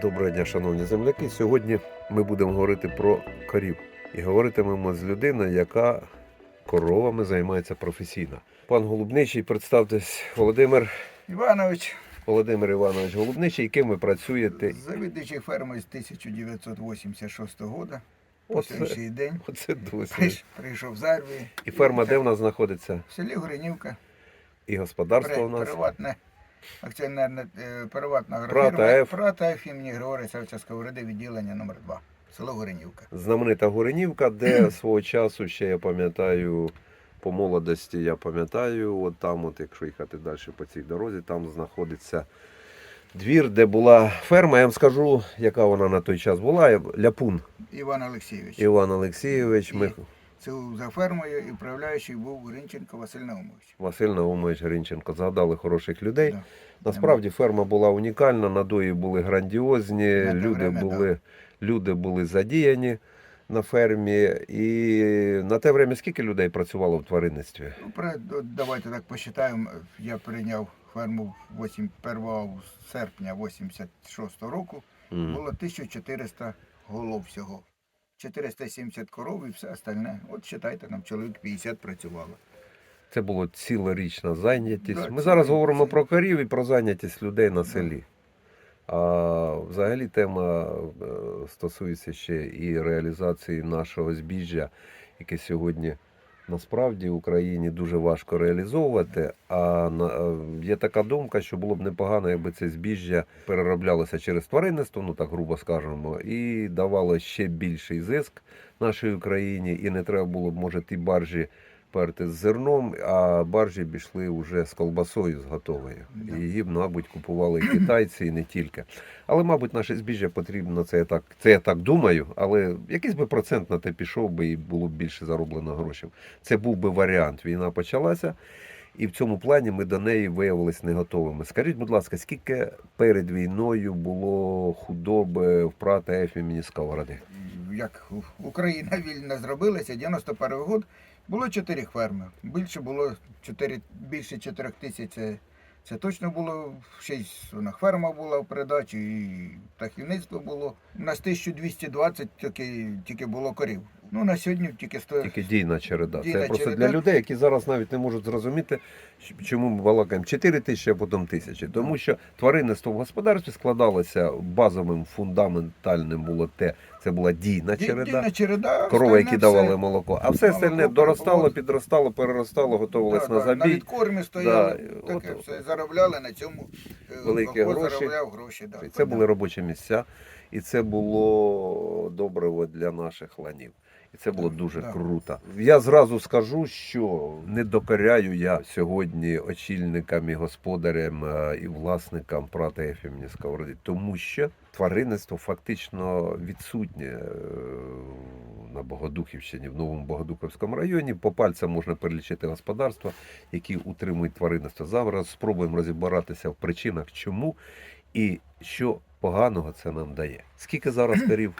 Доброго дня, шановні земляки. Сьогодні ми будемо говорити про корів. І говоритимемо з людиною, яка коровами займається професійно. Пан Голубничий, представтесь, Володимир Іванович, Володимир Іванович Голубничий, яким ви працюєте. завідуючий фермою з 1986 року. По Оце- сьогоднішній день Оце досі. прийш- прийшов з армії. І ферма де в нас знаходиться? В селі Горинівка. І господарство у нас. Приватне акціонерне е, приватна агрофірма. Прата Ф імені Григорія Савча Сковороди, відділення номер 2 село Горинівка. Знаменита Горинівка, де свого часу ще я пам'ятаю. По молодості я пам'ятаю, от там, от якщо їхати далі по цій дорозі, там знаходиться двір, де була ферма. Я вам скажу, яка вона на той час була. Ляпун Іван Олексійович. Іван Олексійович, ми... Цю за фермою і управляючий був Гринченко Василь Наумович. Василь Наумович Гринченко. Згадали хороших людей. Да. Насправді ферма була унікальна, надої були грандіозні, На люди время, були, люди були задіяні на фермі. І на те время скільки людей працювало в тваринництві? Ну, Давайте так посчитаємо. Я прийняв ферму 8, 1 серпня 86 року. Мгм. Було 1400 голов всього. 470 коров і все остальне. От читайте, там чоловік 50 працювало. Це була цілорічна зайнятість. Да, Ми це- зараз говоримо про корів і про зайнятість людей на селі. А взагалі тема е, стосується ще і реалізації нашого збіжжя, яке сьогодні насправді в Україні дуже важко реалізовувати. А е, є така думка, що було б непогано, якби це збіжжя перероблялося через тваринництво, ну так грубо скажемо, і давало ще більший зиск нашій Україні, і не треба було б, може, ті баржі перти з зерном, а баржі б йшли вже з колбасою з готовою. Да. І її мабуть, купували і китайці, і не тільки. Але, мабуть, наше збіжжя потрібно, це я так, це я так думаю, але якийсь би процент на те пішов би і було б більше зароблено грошей. Це був би варіант. Війна почалася, і в цьому плані ми до неї виявилися не готовими. Скажіть, будь ласка, скільки перед війною було худоби в прата Еф Сковороди? Як Україна вільно зробилася, 91 год було 4 ферми. Більше було 4, більше 4 тисяч. Це, точно було. шість вона ферма була в передачі, і птахівництво було. У нас 1220 тільки, тільки було корів. Ну, на сьогодні тільки 100. Тільки дійна череда. Дійна це просто череда. для людей, які зараз навіть не можуть зрозуміти, чому ми балакаємо 4 тисячі, а потім тисячі. Тому що тваринництво в господарстві складалося базовим фундаментальним було те, це була дійна Ді- череда. Дійна череда. Корови, які остальне давали молоко, а все остальне доростало, підростало, переростало, готувалось Да, на забій. На відкормі стояли, Да, таке от- все заробляли на цьому. е, Великі гроші. заробляв гроші. Да. Це були робочі місця, і це було добриво для наших ланів. І це було дуже так. круто. Я зразу скажу, що не докоряю я сьогодні очільникам і господарям е, і власникам прата ефімні сковороди, тому що тваринництво фактично відсутнє е, на Богодухівщині, в новому Богодухівському районі. По пальцям можна перелічити господарства, які утримують тваринництво. Зараз спробуємо розібратися в причинах, чому і що поганого це нам дає. Скільки зараз корів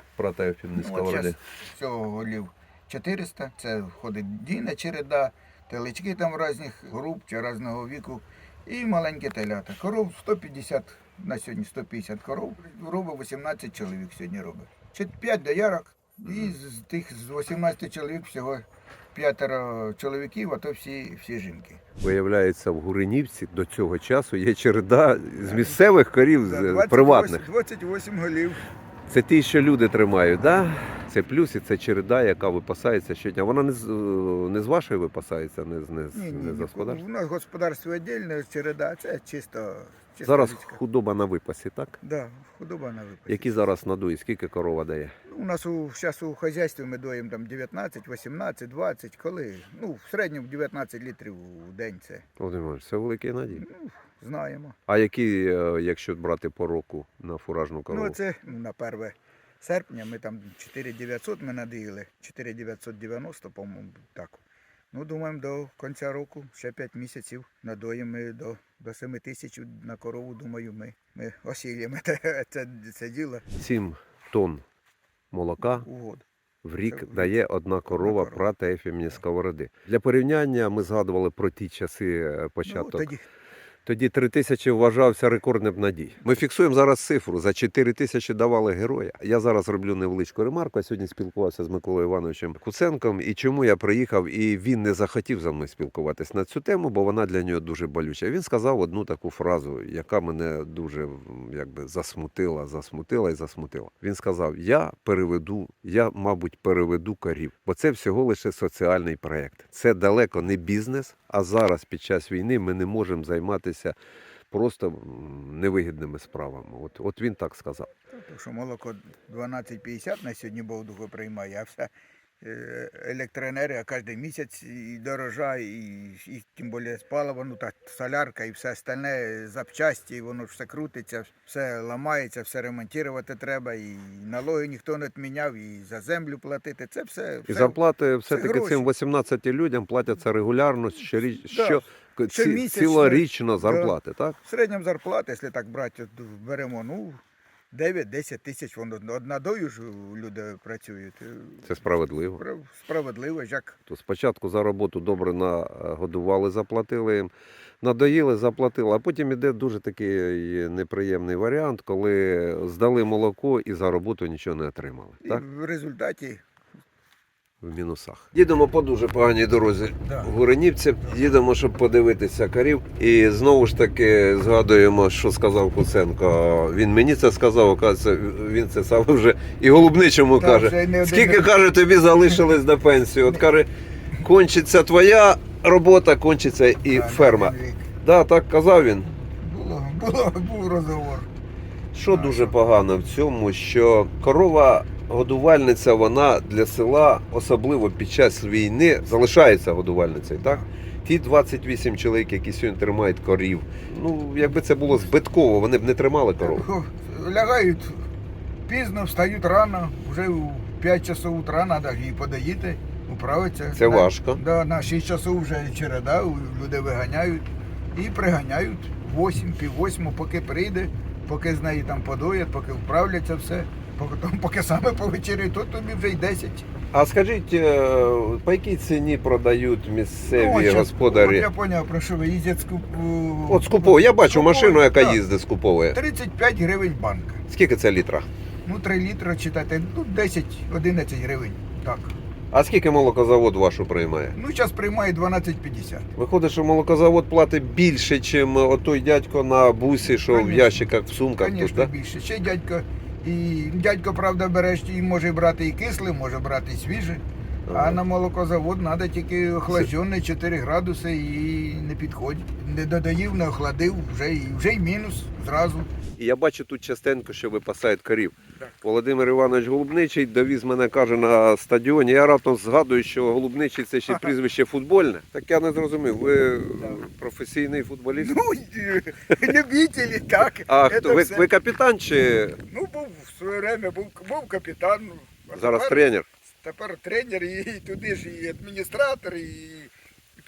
от сковороди? всього голів 400, це входить дійна череда, телечки там різних груп чи різного віку і маленькі телята. Коров 150, на сьогодні 150 коров, робить 18 чоловік сьогодні робить. Чи 5 доярок, і з тих з 18 чоловік всього п'ятеро чоловіків, а то всі, всі жінки. Виявляється, в Гуринівці до цього часу є череда з місцевих корів, з приватних. 28 голів. Це ті, що люди тримають, да? Це плюс і це череда, яка випасається щодня. Вона не з, не з вашої випасається, не з, не ні, не з господарства. У нас господарство віддільне, череда, це чисто. Чисто Зараз людська. худоба на випасі, так? Да, худоба на випадки. Які зараз надують, скільки корова дає? У нас у, зараз у хазяйстві ми доїмо там 19, 18, 20, коли. Ну, в середньому 19 літрів у день це. Володимир, Іванович, це великий надій. Ну, знаємо. А які, е, якщо брати по року на фуражну корову? Ну, це ну, на 1 серпня ми там 4900 ми надоїли, 4990, по-моєму, так. Ну, думаємо, до кінця року, ще 5 місяців, надоїмо до, до 7 тисяч на корову, думаю, ми, ми осілємо це, це, це діло 7 тонн молока у год. в рік Це дає одна корова прата ефімні сковороди. Для порівняння ми згадували про ті часи е, Ну, початок тоді, Тоді 3 тисячі вважався рекордним надій. Ми фіксуємо зараз цифру. За 4 тисячі давали героя. Я зараз роблю невеличку ремарку. Я сьогодні спілкувався з Миколою Івановичем Куценком. І чому я приїхав, і він не захотів за мною спілкуватись на цю тему, бо вона для нього дуже болюча. Він сказав одну таку фразу, яка мене дуже якби засмутила, засмутила і засмутила. Він сказав: Я переведу, я, мабуть, переведу корів, бо це всього лише соціальний проект. Це далеко не бізнес. А зараз, під час війни, ми не можемо займатися просто невигідними справами. От, от він так сказав. Тому що молоко 12,50 на сьогодні Бовдуху приймає, а все електроенергія кожен місяць і дорожає, і, і тим більше паливом, ну так солярка і все остальне, запчасті, і воно все крутиться, все ламається, все ремонтувати треба, і налоги ніхто не відміняв, і за землю платити. Це все. І все зарплати все-таки цим 18 людям платяться регулярно, щоріч, Да. що, ці, цілорічно зарплати, так? В середньому зарплата, якщо так брати, беремо, ну, 9-10 тисяч, воно однадою ж люди працюють. Е, Це справедливо. Справедливо, як То спочатку за роботу добре нагодували, заплатили їм, надоїли, заплатили, а потім іде дуже такий неприємний варіант, коли здали молоко і за роботу нічого не отримали. і Так? в результаті В мінусах. Їдемо по дуже поганій дорозі Да. в Гуренівці. Їдемо, щоб подивитися корів. І знову ж таки згадуємо, що сказав Куценко. Він мені це сказав, оказується, він це саме вже і голубничому Так, каже. один Скільки каже, тобі залишилось до пенсії? От каже, кончиться твоя робота, кончиться і да, ферма. на. Да, так казав він. Було, було, був розговор. Що А, дуже погано в цьому, що корова годувальниця, вона для села, особливо під час війни, залишається годувальницею. Так? Ті 28 чоловік, які сьогодні тримають корів. Ну, якби це було збитково, вони б не тримали коров. Лягають пізно, встають рано, вже у 5 часов утра треба її подоїти, управитися. Це На- важко. Да, на 6 часов вже череда, люди виганяють і приганяють 8, пів восьму, поки прийде, поки з неї там подоять, поки вправляться все, поки, саме повечеряють, то тобі вже й 10. А скажіть, е, по якій ціні продають місцеві Ну, от щас- господарі? От я зрозумів, про що ви їздять з куп... От скуповує. Я бачу машину, яка так. їздить скуповує. 35 гривень банка. Скільки це літра? Ну, 3 літри читати, ну 10-11 гривень. Так. А скільки молокозавод вашу приймає? Ну, зараз приймає 12,50. Виходить, що молокозавод платить більше, ніж отой дядько на бусі, що в Конечно. ящиках, в сумках тут, Звісно, так? більше. Ще дядько, і дядько, правда, береш, і може брати і кисле, може брати свіже. А на молокозавод треба тільки охлаждене 4 градуси і не підходить. Не додаїв, не охладив, вже, і- вже й мінус зразу. І я бачу тут частенько, що випасають корів. Так. Володимир Іванович Голубничий довіз мене, каже, на стадіоні. Я раптом згадую, що Голубничий це ще Ага. прізвище футбольне. Так я не зрозумів. Ви Так. професійний футболіст? Ну, любителі, так. А хто ви, ви капітан чи Ну, був в своє время, був, був капітан. зараз тренер? Тепер тренер, і туди ж і адміністратор, і,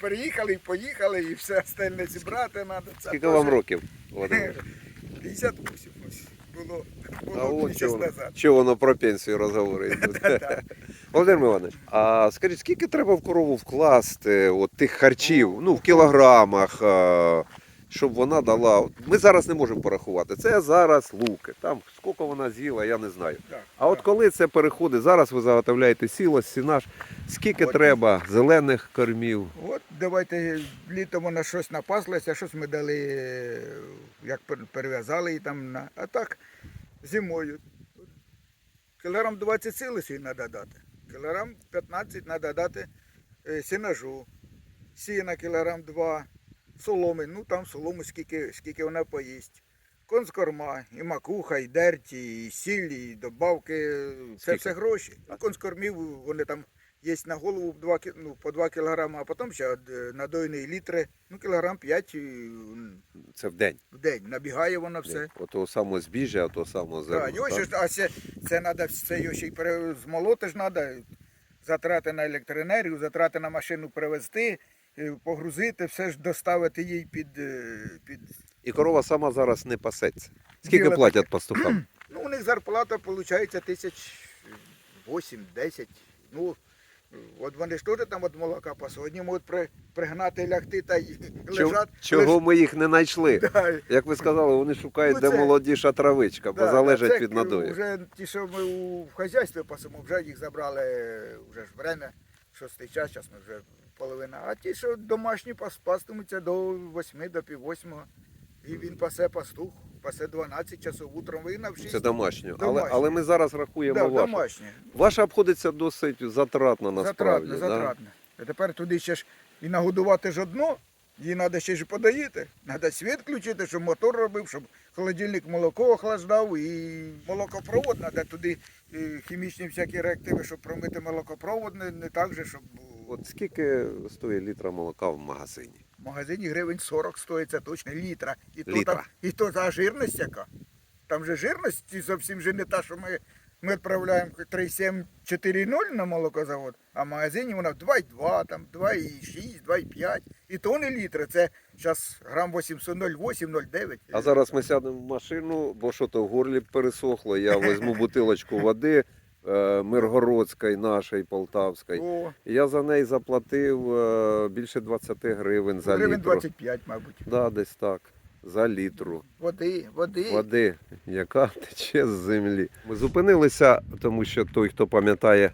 переїхали, і поїхали, і все остальне зібрати треба. Скільки вам років, Володимир? 58 ось було, було місяць назад. чого воно про пенсію розговорить. Володимир Іванович, а скажіть, скільки треба в корову вкласти от тих харчів, ну в кілограмах, щоб вона дала. Ми зараз не можемо порахувати. Це зараз луки. Там скільки вона з'їла, я не знаю. А от коли це переходить, зараз ви заготовляєте сіло, сінаж, скільки От. треба зелених кормів? От давайте літом вона щось напаслася, щось ми дали, як перев'язали її там. На... А так зимою. Кілограм 20 сили сьогодні треба дати. Кілограм 15 треба дати е, сінажу. Сіна кілограм 2, соломи, ну там солому скільки, скільки вона поїсть. Конскорма, і макуха, і дерті, і сіль, і добавки. Це все гроші. Ну, конскормів вони там є на голову два, кі- ну, по 2 кілограми, а потім ще е, надойні літри, ну кілограм 5 Це в день. в день. Набігає воно все. Ото само збіжжя, ото само зерно. Так, його ще ж- а це, це треба все його ще й пере- змолоти ж треба, затрати на електроенергію, затрати на машину привезти, погрузити, все ж доставити їй під, е, під І корова сама зараз не пасеться. Скільки Діло платять пастухам? Ну, у них зарплата виходить тисяч 8-10. Ну, От вони ж теж там від молока пасуть. Одні можуть при, пригнати, лягти та й Чого, лежать. чого ми їх не знайшли? Да, Як ви сказали, вони шукають, Ну, де молодіша травичка, бо да, залежать це від надою. Вже ті, що ми у, в хазяйстві пасемо, вже їх забрали вже ж время, шостий час, зараз ми вже половина. А ті, що домашні пас, пастимуться до восьми, до пів восьмого. І він пасе пастух, пасе 12 часов, утром вигнав 6. Це домашнє. Але, але ми зараз рахуємо да, вашу. домашнє. Ваша обходиться досить затратно насправді. Затратне, да? затратне. А тепер туди ще ж і нагодувати ж одно, її треба ще ж подоїти. Треба світ включити, щоб мотор робив, щоб холодильник молоко охлаждав і молокопровод треба туди е, хімічні всякі реактиви, щоб промити молокопровод, не, не так же, щоб От скільки стоїть літра молока в магазині? в магазині гривень 40 стоїть, це точно літра. І то, там, і то за жирність яка. Там же жирність зовсім же не та, що ми, ми відправляємо 3,7-4,0 на молокозавод, а в магазині вона 2,2, там 2,6, 2,5. І то не літри, це зараз грам 800, 0,8, 0,9. А зараз ми сядемо в машину, бо що то в горлі пересохло. Я візьму бутилочку води Миргородської, нашої, Полтавської. О, Я за неї заплатив е, більше 20 гривень за гривень літру. 25, мабуть. Да, десь так. За літру. Води, води. води, яка тече з землі. Ми зупинилися, тому що той, хто пам'ятає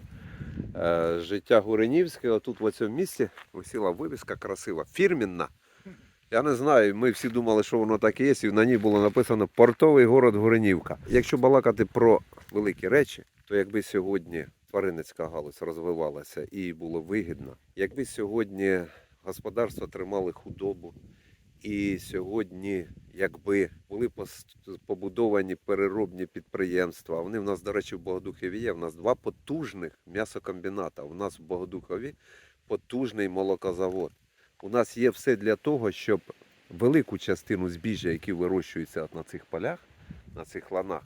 е, життя Гуренівське, тут в цьому місці висіла вивіска красива, фірмінна. Я не знаю, ми всі думали, що воно так і є, і на ній було написано Портовий город Гуренівка. Якщо балакати про великі речі, то якби сьогодні тваринницька галузь розвивалася і було вигідно, якби сьогодні господарство тримали худобу, і сьогодні, якби були побудовані переробні підприємства, вони в нас, до речі, в Богодухові є. В нас два потужних м'ясокомбіната. У нас в Богодухові потужний молокозавод. У нас є все для того, щоб велику частину збіжжя, які вирощуються на цих полях, на цих ланах.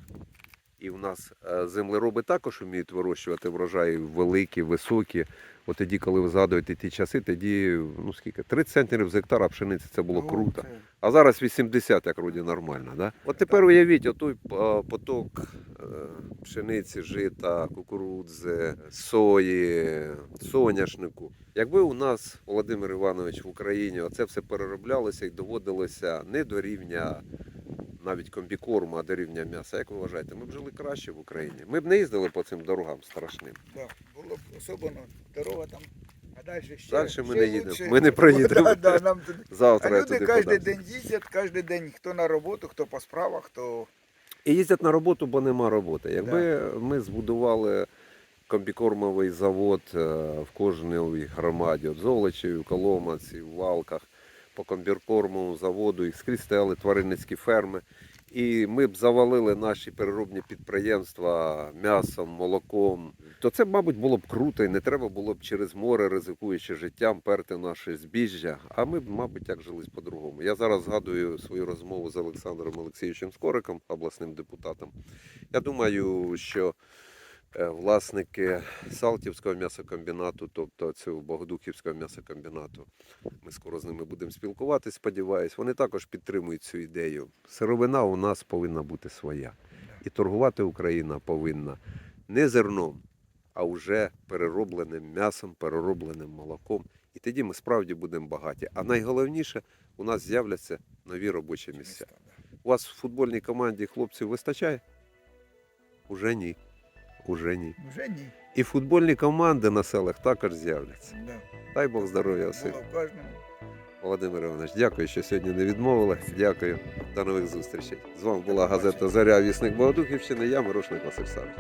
І в нас е, землероби також вміють вирощувати врожаї великі, високі. От тоді, коли ви згадуєте ті часи, тоді ну скільки 30 центнерів з гектара пшениці це було Ну, круто. А зараз 80, як вроді нормально. Да? От тепер уявіть, отой е, поток е, пшениці, жита, кукурудзи, сої, соняшнику. Якби у нас, Володимир Іванович, в Україні оце все перероблялося і доводилося не до рівня навіть комбікорму, а до рівня м'яса. Як ви вважаєте, ми б жили краще в Україні? Ми б не їздили по цим дорогам страшним. Да, було б особливо дорога там, а далі ще. Дальше ми ще не їдемо. лучше. Ми не проїдемо. Да, да, нам туди. А Завтра я люди туди кожен день їздять, кожен день хто на роботу, хто по справах, хто І їздять на роботу, бо нема роботи. Якби ми збудували комбікормовий завод е, в кожній громаді, от в Золочеві, в Коломаці, в Валках, по комбікормовому заводу, і скрізь стояли тваринницькі ферми. І ми б завалили наші переробні підприємства м'ясом, молоком. То це, мабуть, було б круто, і не треба було б через море, ризикуючи життям, перти наше збіжжя. А ми б, мабуть, як жились по-другому. Я зараз згадую свою розмову з Олександром Олексійовичем Скориком, обласним депутатом. Я думаю, що власники Салтівського м'ясокомбінату, тобто цього Богодухівського м'ясокомбінату, ми скоро з ними будемо спілкуватись, сподіваюсь. Вони також підтримують цю ідею. Сировина у нас повинна бути своя. І торгувати Україна повинна не зерном, а вже переробленим м'ясом, переробленим молоком. І тоді ми справді будемо багаті. А найголовніше, у нас з'являться нові робочі місця. У вас в футбольній команді хлопців вистачає? Уже ні. Уже ні. вже ні. І футбольні команди на селах також з'являться. Да. Дай Бог здоров'я всім. Було в кожному. Володимир Іванович, дякую, що сьогодні не відмовили. Дякую. До нових зустрічей. З вами була газета Заря Вісник Богодухівщини. Я Мирошник Василь Савич.